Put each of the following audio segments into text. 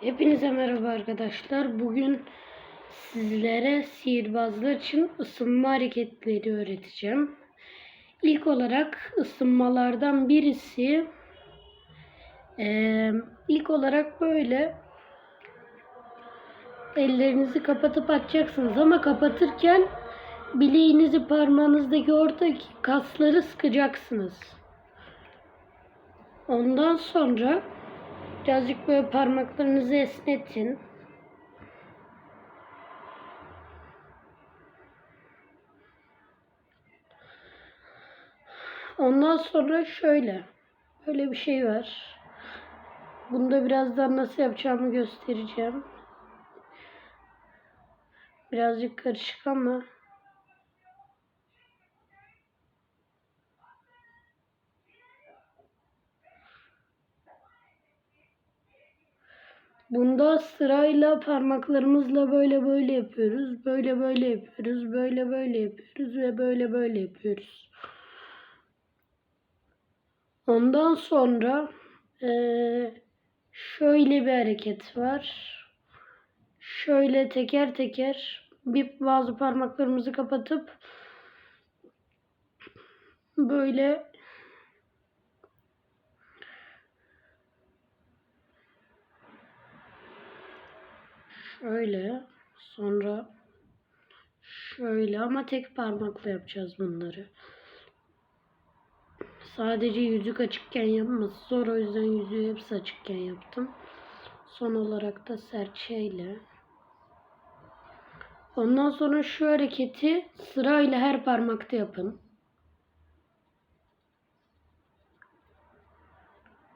Hepinize merhaba arkadaşlar. Bugün sizlere sihirbazlar için ısınma hareketleri öğreteceğim. İlk olarak ısınmalardan birisi eee, ilk olarak böyle ellerinizi kapatıp açacaksınız ama kapatırken bileğinizi parmağınızdaki ortadaki kasları sıkacaksınız. Ondan sonra birazcık böyle parmaklarınızı esnetin. Ondan sonra şöyle. Böyle bir şey var. Bunu da birazdan nasıl yapacağımı göstereceğim. Birazcık karışık ama Bunda sırayla parmaklarımızla böyle böyle yapıyoruz. Böyle böyle yapıyoruz. Böyle böyle yapıyoruz ve böyle böyle yapıyoruz. Ondan sonra eee, şöyle bir hareket var. Şöyle teker teker bir bazı parmaklarımızı kapatıp böyle Şöyle sonra şöyle ama tek parmakla yapacağız bunları. Sadece yüzük açıkken yapması zor o yüzden yüzüğü hepsi açıkken yaptım. Son olarak da serçeyle. Ondan sonra şu hareketi sırayla her parmakta yapın.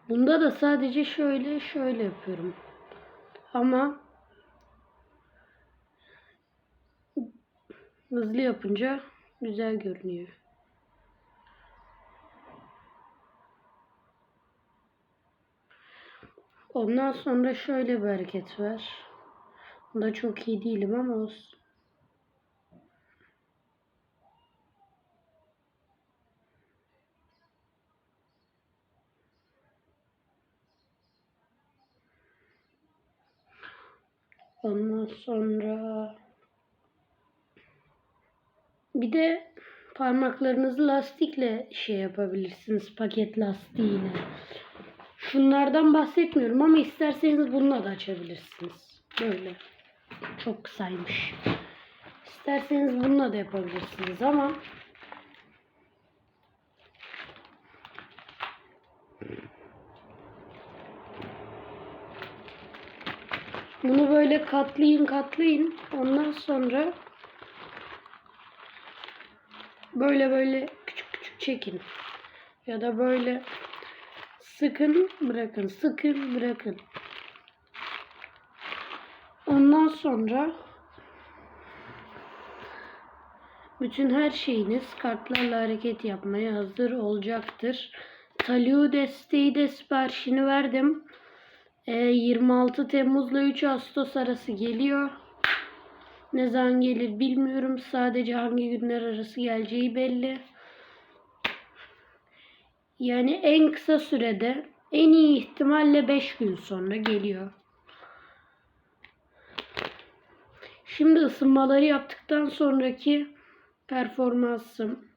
Bunda da sadece şöyle şöyle yapıyorum. Ama Hızlı yapınca güzel görünüyor. Ondan sonra şöyle bir hareket var. Bunda çok iyi değilim ama olsun. Ondan sonra bir de parmaklarınızı lastikle şey yapabilirsiniz. Paket lastiğiyle. Şunlardan bahsetmiyorum ama isterseniz bununla da açabilirsiniz. Böyle. Çok kısaymış. İsterseniz bununla da yapabilirsiniz ama bunu böyle katlayın katlayın. Ondan sonra böyle böyle küçük küçük çekin. Ya da böyle sıkın bırakın. Sıkın bırakın. Ondan sonra bütün her şeyiniz kartlarla hareket yapmaya hazır olacaktır. Talio desteği de siparişini verdim. Ee, 26 Temmuz'la 3 Ağustos arası geliyor. Ne zaman gelir bilmiyorum. Sadece hangi günler arası geleceği belli. Yani en kısa sürede en iyi ihtimalle 5 gün sonra geliyor. Şimdi ısınmaları yaptıktan sonraki performansım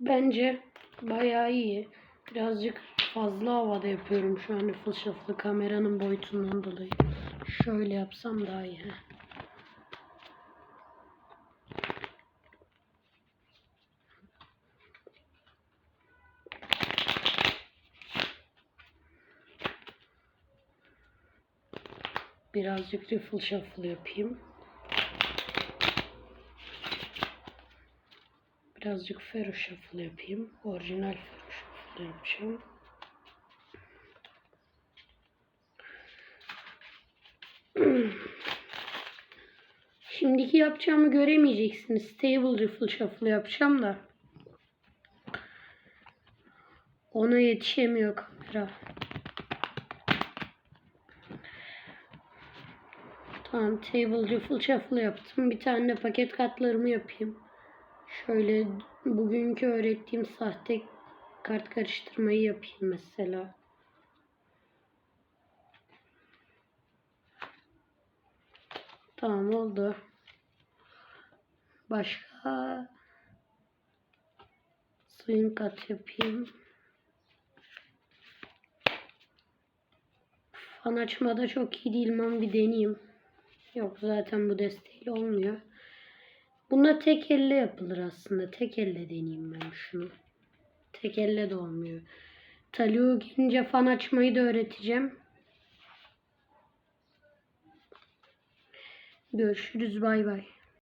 bence bayağı iyi. Birazcık fazla havada yapıyorum şu an ıfıl şaflı kameranın boyutundan dolayı. Şöyle yapsam daha iyi. Birazcık riffle shuffle yapayım. Birazcık ferro shuffle yapayım. Orijinal ferro shuffle yapacağım. Şimdiki yapacağımı göremeyeceksiniz. Stable Riffle Shuffle yapacağım da. Ona yetişemiyor kamera. Tamam Table Riffle Shuffle yaptım. Bir tane paket katlarımı yapayım. Şöyle bugünkü öğrettiğim sahte kart karıştırmayı yapayım mesela. Tamam oldu. Başka swing kat yapayım. Fan açmada çok iyi değilim ama bir deneyeyim. Yok zaten bu desteğiyle olmuyor. Bunda tek elle yapılır aslında. Tek elle deneyeyim ben şunu. Tek elle de olmuyor. Talio gelince fan açmayı da öğreteceğim. Görüşürüz bay bay.